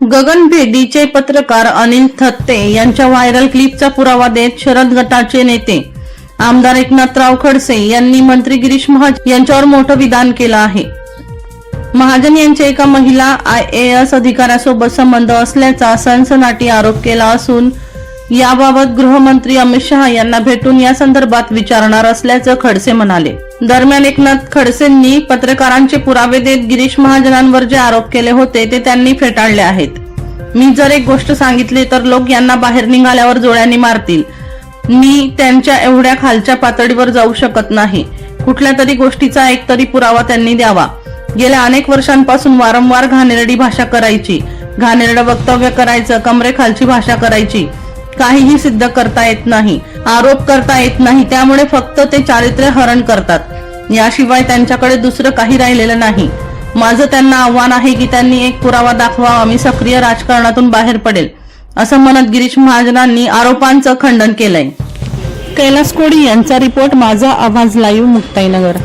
गगन भेदीचे पत्रकार अनिल थत्ते यांच्या व्हायरल क्लिपचा पुरावा देत शरद गटाचे नेते. आमदार एकनाथराव खडसे यांनी मंत्री गिरीश महाजन यांच्यावर मोठं विधान केलं आहे. महाजन यांचे एका महिला आय ए एस अधिकाऱ्यासोबत संबंध असल्याचा सनसनाटी आरोप केला असून याबाबत गृहमंत्री अमित शहा यांना भेटून या संदर्भात विचारणार असल्याचं खडसे म्हणाले. दरम्यान एकनाथ खडसेंनी पत्रकारांचे पुरावे देत गिरीश महाजनांवर जे आरोप केले होते ते त्यांनी फेटाळले आहेत. मी जर एक गोष्ट सांगितली तर लोक यांना बाहेर निघाल्यावर जोळ्यांनी मारतील. मी त्यांच्या एवढ्या खालच्या पातळीवर जाऊ शकत नाही. कुठल्या तरी गोष्टीचा एक तरी पुरावा त्यांनी द्यावा. गेल्या अनेक वर्षांपासून वारंवार घाणेरडी भाषा करायची. घाणेरडं वक्तव्य करायचं कमरेखालची भाषा करायची. काहीही सिद्ध करता येत नाही आरोप करता येत नाही त्यामुळे फक्त ते चारित्र्य हरण करतात. याशिवाय त्यांच्याकडे दुसरं काही राहिलेलं नाही. माझं त्यांना आव्हान आहे की त्यांनी एक पुरावा दाखवावा मी सक्रिय राजकारणातून बाहेर पडेल असं म्हणत गिरीश महाजनांनी आरोपांचं खंडन केलंय. कैलास कोडी यांचा रिपोर्ट माझा आवाज लाईव्ह मुक्ताईनगर.